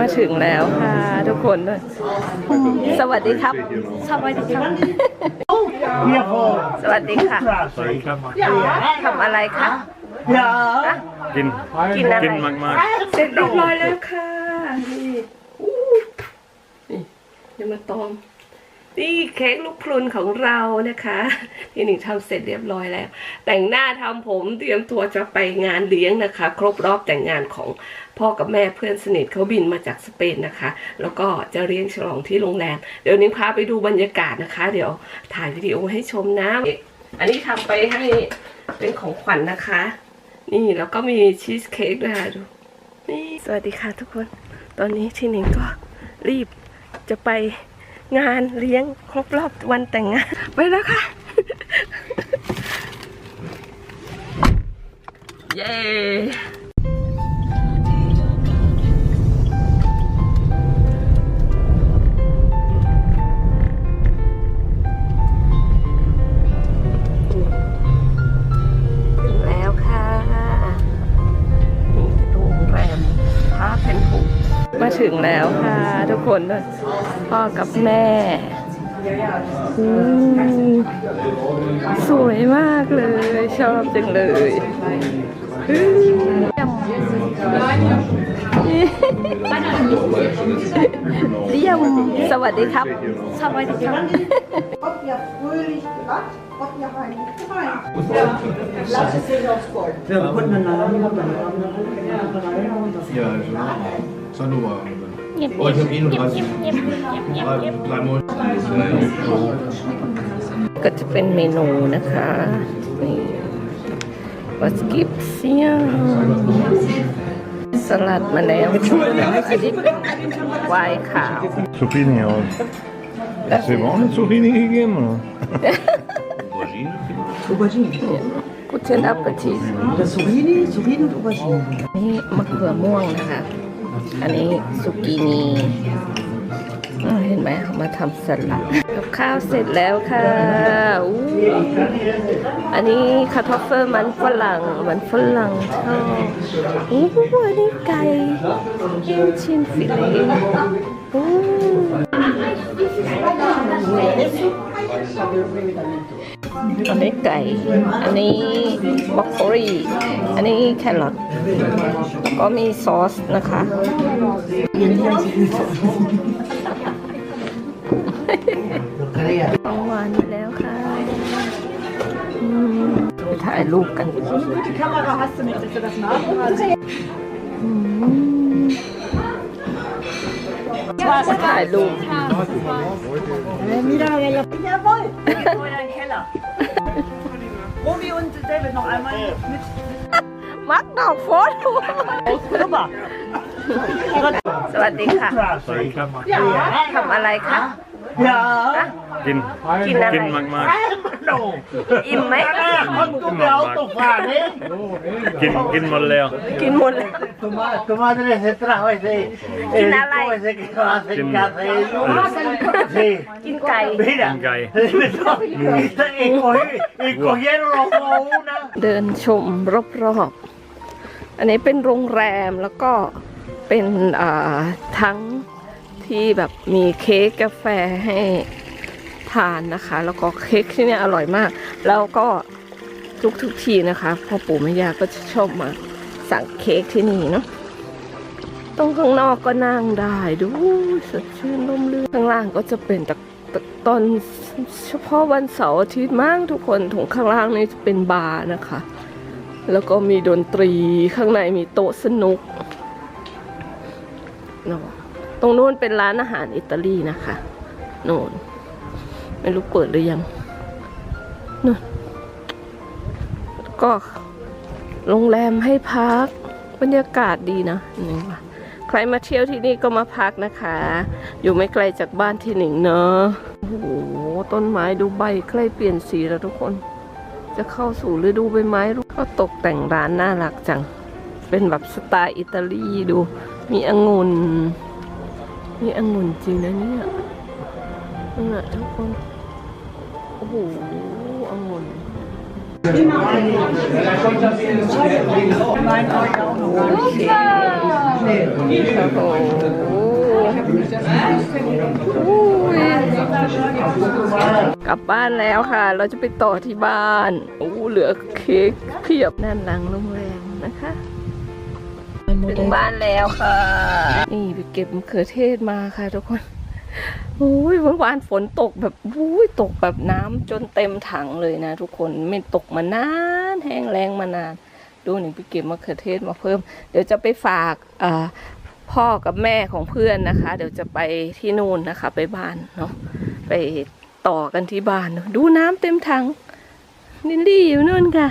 มาถึงแล้วค่ะ ทุกคน สวัสดีครับ สวัสดีครับ สวัสดีค่ะทำอะไรคะกินกินอะไรกินมากเสร็จเรียบร้อยแล้วค่ะนี่อู้นี่ยังมาตอม นี่เค้กลูกพรุนของเรานะคะที่หนิงทำเสร็จเรียบร้อยแล้ว แต่งหน้าทำผมเตรียมตัวจะไปงานเลี้ยงนะคะ ครบรอบแต่งงานของพ่อกับแม่เพื่อนสนิทเขาบินมาจากสเปนนะคะ แล้วก็จะเลี้ยงฉลองที่โรงแรม เดี๋ยวนิ้งพาไปดูบรรยากาศนะคะ เดี๋ยวถ่ายวิดีโอให้ชมนะอันนี้ทำไปให้เป็นของขวัญนะคะ นี่แล้วก็มีชีสเค้กด้วยค่ะดูนี่สวัสดีค่ะทุกคน ตอนนี้ที่หนิงก็รีบจะไป งานเลี้ยงครบรอบวันแต่งงาน ไปแล้วค่ะ เย้ ทุกคนพ่อกับแม่อืมสวยมากเลย ชอบจังเลยอืมเยี่ยมสวัสดีครับ สวัสดีครับ Ob ihr fröhlich gelacht, ob ihr heimlich geweint. Ja, ist in Ordnung. Sag nur mal. Oh, ich hab eh nur 30. Drei, drei Monate. ก็จะเป็นเมนูนะคะนี่ was gibt's hier สลัดมาแล้วอันนี้เป็นไวน์ขาวๆ Zucchini auch. Hast du ihm auch eine Zucchini gegeben? Oder? Aubergine? Guten Appetit Das Zucchini, Zucchini und Aubergine. นี่มะเขือม่วงนะคะ อันนี้สุกินีอ่าเห็นไหมเขามาทำสลัดกับข้าวเสร็จแล้วค่ะอ,อันนี้คาทอฟเฟิลมันฝรั่งมันฝรั่งชอบอู้อันนี้ไก่ชิ้นฟิเลอู้ อันนี้ไก่ อันนี้บรอกโคลีอันนี้แครอทแล้วก็มีซอสนะคะของหวานแล้วค่ะถ่ายรูปกันถ่ายรูป Jawohl! Oder ein Keller. Robi und David noch einmal mit. มักดอกโฟนสวัสดีค่ะ ทำอะไรคะ กิน กินอะไรกินมากอิ่มไหมๆกินกินหมดแล้ว กินหมดเลย Tu, ma- tu madre se trajo ese, ¿Quién el habla? tipo ese que hace ¿Quién? café. Sí. กินไก่ Mira, กินไก่ y, y cogí- y cogieron los dos una. เดินชมรอบๆอันนี้เป็นโรงแรมแล้วก็เป็นอ่าทั้ง ที่แบบมีเค้กกาแฟให้ทานนะคะ แล้วก็เค้กที่นี่อร่อยมาก แล้วก็ทุกทุกทีนะคะพ่อปู่แม่ย่าก็จะชอบมาสั่งเค้กที่นี่เนาะตรงข้างนอกก็นั่งได้ดูสดชื่นร่มรื่นข้างล่างก็จะเป็นตะตะตอนเฉพาะวันเสาร์อาทิตย์มากทุกคนถงข้างล่างนี่จะเป็นบาร์นะคะ แล้วก็มีดนตรีข้างในมีโต๊ะสนุกเนาะ ตรงนู้นเป็นร้านอาหารอิตาลีนะคะโน่นไม่รู้เปิดหรือยังนู่นก็โรงแรมให้พักบรรยากาศดีนะนี่ว่าใครมาเที่ยวที่นี่ก็มาพักนะคะ อยู่ไม่ไกลจากบ้านที่หนิงเนอะโอ้โหต้นไม้ดูใบใกล้เปลี่ยนสีแล้วทุกคน จะเข้าสู่ฤดูใบไม้รู้ก็ตกแต่งร้านน่ารักจัง เป็นแบบสไตล์อิตาลีดู มีองุ่น มีองุ่นจริงนะเนี่ยนั่แหละทุกคน โอ้โหองุ่นกลับบ้านแล้วค่ะ เราจะไปต่อที่บ้าน โอ้เหลือเค้กเพียบด้านหลังโรงแรมนะคะ ถึงบ้านแล้วค่ะ นี่ไปเก็บมะเขือเทศมาค่ะทุกคนโอ้ยเมื่อวานฝนตกแบบอุ้ยตกแบบน้ำจนเต็มถังเลยนะ ทุกคนไม่ตกมานานแห้งแรงมานาน ดูหนึ่งไปเก็บมะเขือเทศมาเพิ่ม เดี๋ยวจะไปฝากพ่อกับแม่ของเพื่อนนะคะ เดี๋ยวจะไปที่นู่นนะคะ ไปบ้านเนาะไปต่อกันที่บ้าน ดูน้ำเต็มถังลินลี่อยู่นู่นค่ะ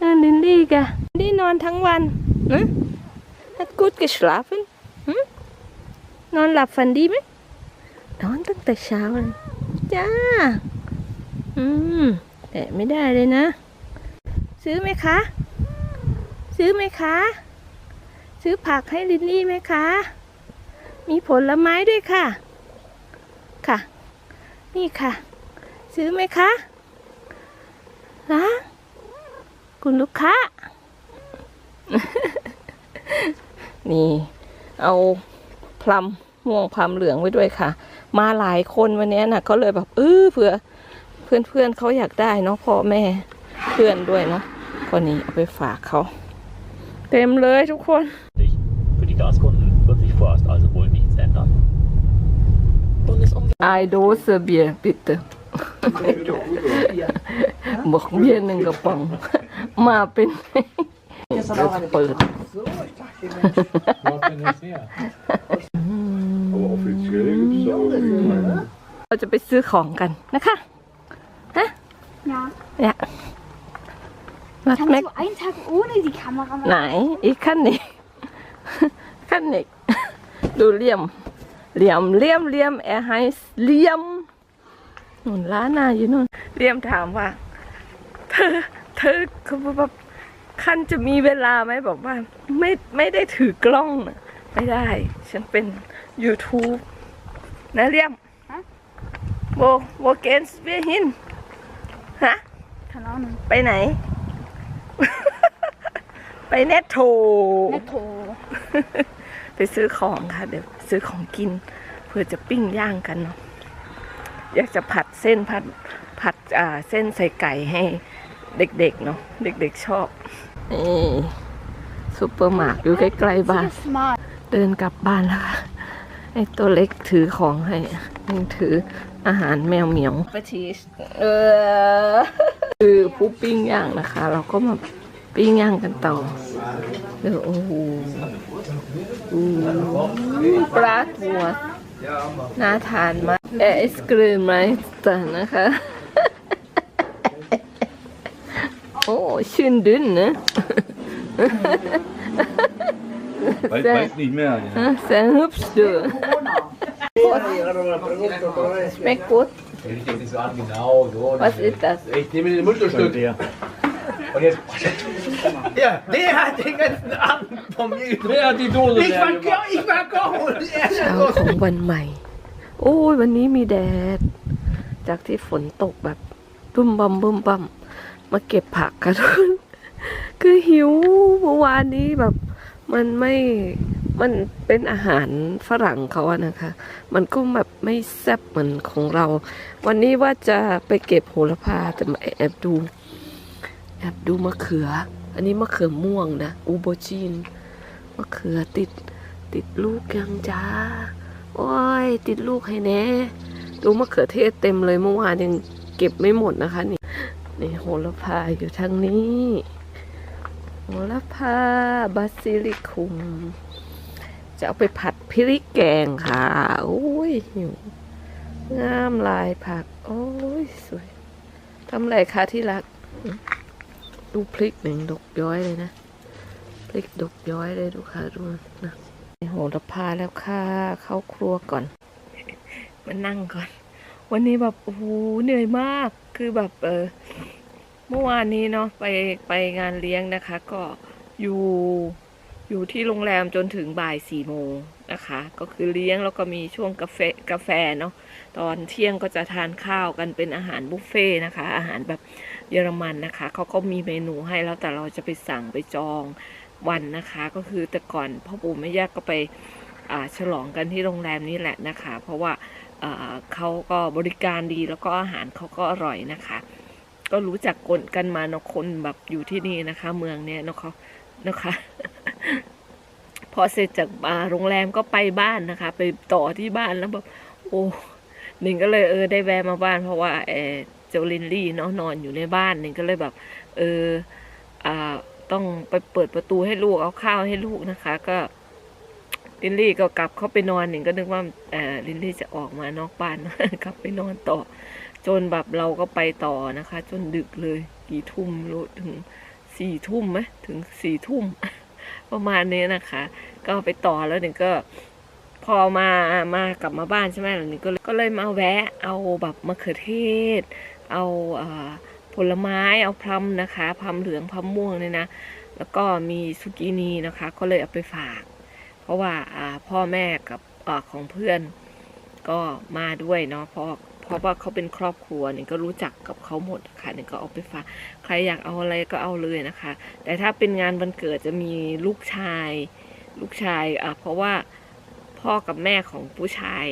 นั่นลินลี่ค่ะลินลี่นอนทั้งวันนะ Hat gut geschlafen? Hm? นอนหลับฝันดีไหมนอนตั้งแต่เช้าเลยจ้าอืม แต่ไม่ได้เลยนะ ซื้อไหมคะ ซื้อไหมคะ ซื้อผักให้ลินลี่ไหมคะ มีผลไม้ด้วยค่ะ ค่ะ นี่ค่ะ ซื้อไหมคะฮะคุณลูกค้า นี่ เอาพลัมม่วงพลัมเหลืองไว้ด้วยค่ะ มาหลายคนวันนี้น่ะก็เลยแบบเออเผื่อเพื่อนเพื่อนๆเขาอยากได้เนาะพ่อแม่เพื่อนด้วยเนาะคนนี้เอาไปฝากเขา เต็มเลยทุกคน Für die Gaskunden wird sich vorerst also wohl nichts ändern. I dose Bier bitte บอกเบียร์หนึ่งกระป๋องมาเป็นเราจะเปิด เราจะไปซื้อของกันนะคะฮะ Ja. เนี่ยวัด Kannst แม็ก du einen Tag ohne die Kamera ไหน machen? อีกขั้นนี้ขั้นนี้ดูเหลี่ยมเหลี่ยมเหลี่ยมเหลี่ยมแอร์ไฮเหลี่ยมนู่นร้านนาอยู่นู่นเหลี่ยมถามว่า เธอ เธอ เขาแบบขั้นจะมีเวลาไหมบอกว่าไม่ไม่ได้ถือกล้องน่ะไม่ได้ ฉันเป็น YouTube นะเหลี่ยมโบโบเกนสเวียหินฮะ Keine Ahnung. ไปไหน ไปเนตโท Netto. ไปซื้อของค่ะ เดี๋ยวซื้อของกิน เพื่อจะปิ้งย่างกันเนาะอยากจะผัดเส้นผัดผัดอ่าเส้นใส่ไก่ให้ เด็กๆเนาะเด็กๆชอบนี่ซูเปอร์มาร์ทอยู่ใกล้ๆบ้าน Sehr smart. เดินกลับบ้านแล้วค่ะไอตัวเล็กถือของให้ยังถืออาหารแมวเหมียวปะชีสเออคือผู้ปิ้งย่างนะคะ เราก็มาปิ้งย่างกันต่อเดี๋ยวโอ้โหอู้ปลาทัวน่าทานมากเอไอศกรีมไหมแต่นะคะ โอ้ชื่นดึนนะ Weiß, weiß nicht mehr. Ja. Sehr hübsch, du. Schmeckt gut. Ich denke nicht so an, genau so. Was ist das? Ich nehme den Mundstück. Der. Und jetzt. Ja, der hat den ganzen Abend von mir getrunken. Wer hat die Dose Ich war, Ko- ich war Koch und er เช้าของวันใหม่ โอ้ยวันนี้มีแดด จากที่ฝนตกแบบบึ้มบัมบึ้มบัม มาเก็บผักกันคือหิวเมื่อวานนี้แบบมันไม่มันเป็นอาหารฝรั่งเขาอะนะคะ มันก็แบบไม่แซ่บเหมือนของเรา วันนี้ว่าจะไปเก็บโหระพาแต่มาแอบดูแอบดูมะเขือ อันนี้มะเขือม่วงนะอูโบจีนมะเขือติดติดลูกยังจ้าโอ้ยติดลูกให้แน่ ดูมะเขือเทศเต็มเลยเมื่อวานยังเก็บไม่หมดนะคะนี่ นี่โหระพาอยู่ทางนี้ โหระพาบาซิลิคุม จะเอาไปผัดพริกแกงค่ะโอ้ยหิวงามลายผัก โอ้ยสวยทำไรคะที่รัก ดูพริกหนึ่งดกย้อยเลยนะ พริกดกย้อยเลยดูค่ะดูนะโหระพาแล้วค่ะ เข้าครัวก่อน มานั่งก่อน วันนี้แบบโอ้โหเหนื่อยมากคือแบบเออเมื่อวานนี้เนาะไปไปงานเลี้ยงนะคะ ก็อยู่อยู่ที่โรงแรมจนถึงบ่ายสี่โมงนะคะ ก็คือเลี้ยงแล้วก็มีช่วงกาแฟกาแฟเนาะตอนเที่ยงก็จะทานข้าวกันเป็นอาหารบุฟเฟ่ต์นะคะ อาหารแบบเยอรมันนะคะเขาก็มีเมนูให้แล้วแต่เราจะไปสั่งไปจองวันนะคะ ก็คือแต่ก่อนพ่อปู่แม่ย่าก็ไปฉลองกันที่โรงแรมนี้แหละนะคะ เพราะว่า เขาก็บริการดีแล้วก็อาหารเขาก็อร่อยนะคะ ก็รู้จักกกันมาเนาะคนแบบอยู่ที่นี่นะคะ เมืองเนี้ยเนาะเขานะคะพอเสร็จจากอ่าโรงแรมก็ไปบ้านนะคะ ไปต่อที่บ้านแล้วแบบโอ้หนึ่งก็เลยเออได้แวะมาบ้าน เพราะว่าเอเจ้าลินลี่เนาะนอนอยู่ในบ้านหนึ่งก็เลยแบบ เอออ่าต้องไปเปิดประตูให้ลูกเอาข้าวให้ลูกนะคะ ก็ ลินลี่ก็กลับเข้าไปนอนหนึ่งก็นึกว่าเออลินลี่จะออกมานอกบ้านกลับไปนอนต่อ จนแบบเราก็ไปต่อนะคะ จนดึกเลยกี่ทุ่มรู้ถึงสี่ทุ่มไหมถึงสี่ทุ่มประมาณนี้นะคะ ก็ไปต่อแล้วหนึ่งก็พอมามากลับมาบ้านใช่ไหมหนึ่งก็เลยก็เลยมาแวะเอาแบบมะเขือเทศ เอาอผลไม้เอาพลัมนะคะพลัมเหลืองพลัมม่วงเนี่ยนะ แล้วก็มีซุกินีนะคะ ก็เลยเอาไปฝาก ราะว่าพ่อแม่กับอของเพื่อนก็มาด้วยเนาะเพราะเพราะว่าเขาเป็นครอบครัวนี่ก็รู้จักกับเขาหมดค่ะนี่ก็เอาไปฝากใครอยากเอาอะไรก็เอาเลยนะคะ แต่ถ้าเป็นงานวันเกิดจะมีลูกชาย ลูกชายอะเพราะว่าพ่อกับแม่ของผู้ชาย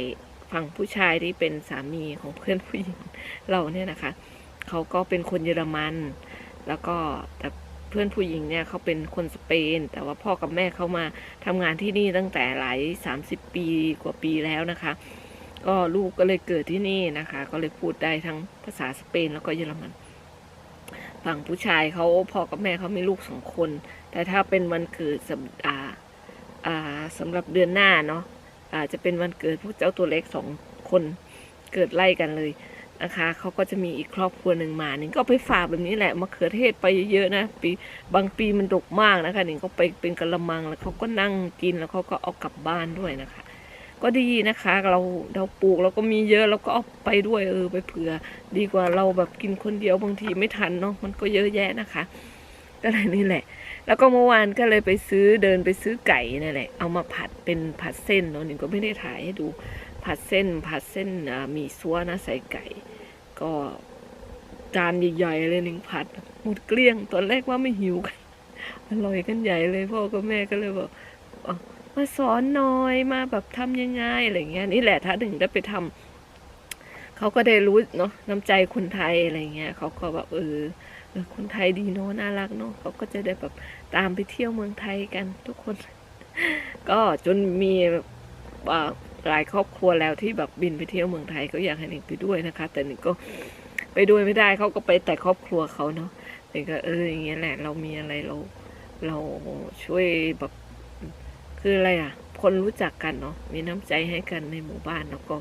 ฝั่งผู้ชายที่เป็นสามีของเพื่อนผู้หญิงเราเนี่ยนะคะเขาก็เป็นคนเยอรมัน แล้วก็แต่ เพื่อนผู้หญิงเนี่ยเขาเป็นคนสเปน แต่ว่าพ่อกับแม่เขามาทำงานที่นี่ตั้งแต่หลาย 30 ปีกว่าปีแล้วนะคะ ก็ลูกก็เลยเกิดที่นี่นะคะ ก็เลยพูดได้ทั้งภาษาสเปนแล้วก็เยอรมัน ฝั่งผู้ชายเขาพ่อกับแม่เขามีลูกสองคน แต่ถ้าเป็นวันเกิดสำอ่าอ่าสำหรับเดือนหน้าเนาะอาจะเป็นวันเกิดพวกเจ้าตัวเล็กสองคนเกิดไล่กันเลย นะคะเขาก็จะมีอีกครอบครัวหนึ่งมาหนิงก็ไปฝากแบบนี้แหละมะเขือเทศไปเยอะๆนะปีบางปีมันดกมากนะคะหนิงก็ไปเป็นกระมังแล้วเขาก็นั่งกินแล้วเขาก็เอากลับบ้านด้วยนะคะ ก็ดีนะคะเราเราปลูกเราก็มีเยอะเราก็เอาไปด้วยเออไปเผื่อ ดีกว่าเราแบบกินคนเดียวบางทีไม่ทันเนาะมันก็เยอะแยะนะคะ ก็เลยนี่แหละ แล้วก็เมื่อวานก็เลยไปซื้อเดินไปซื้อไก่นั่นแหละเอามาผัดเป็นผัดเส้นเนาะหนิงก็ไม่ได้ถ่ายให้ดูผัดเส้นผัดเส้นมีซัวนะใส่ไก่ ก็จานใหญ่ๆเลยหนึ่งผัดหมดเกลี้ยง ตอนแรกว่าไม่หิวกันอร่อยกันใหญ่เลยพ่อกับแม่ก็เลยบอกมาสอนหน่อยมาแบบทำยังไงอะไรเงี้ยนี่แหละถ้าถึงได้ไปทำเขาก็ได้รู้เนาะน้ำใจคนไทยอะไรเงี้ยเขาก็แบบเออคนไทยดีเนาะน่ารักเนาะเขาก็จะได้แบบตามไปเที่ยวเมืองไทยกันทุกคน ก็จนมีอ่า หลายครอบครัวแล้วที่แบบบินไปเที่ยวเมืองไทยก็อยากให้หนิงไปด้วยนะคะ แต่หนิงก็ไปด้วยไม่ได้เขาก็ไปแต่ครอบครัวเขาเนาะหนิงก็เอออย่างเงี้ยแหละ เรามีอะไรเราเราช่วยแบบคืออะไรอะ คนรู้จักกันเนาะมีน้ำใจให้กันในหมู่บ้านแล้วก็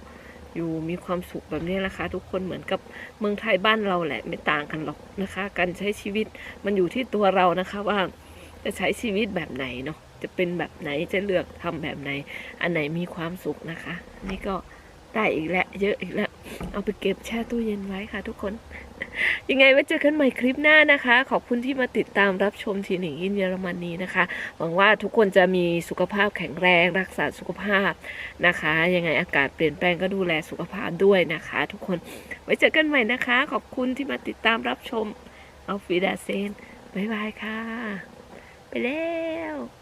อยู่มีความสุขแบบนี้แหละคะ ทุกคนเหมือนกับเมืองไทยบ้านเราแหละ ไม่ต่างกันหรอกนะคะ การใช้ชีวิตมันอยู่ที่ตัวเรานะคะว่าจะใช้ชีวิตแบบไหนเนาะ จะเป็นแบบไหนจะเลือกทำแบบไหน อันไหนมีความสุขนะคะ นี่ก็ได้อีกแล้ว เยอะอีกแล้ว เอาไปเก็บแช่ตู้เย็นไว้ค่ะทุกคน ยังไงไว้เจอกันใหม่คลิปหน้านะคะ ขอบคุณที่มาติดตามรับชมทีหนิงอินเยอรมนีนะคะ หวังว่าทุกคนจะมีสุขภาพแข็งแรงรักษาสุขภาพนะคะ ยังไงอากาศเปลี่ยนแปลงก็ดูแลสุขภาพด้วยนะคะ ทุกคน ไว้เจอกันใหม่นะคะ ขอบคุณที่มาติดตามรับชม เอาฟีดาเซนบ๊ายบายค่ะ ไปแล้ว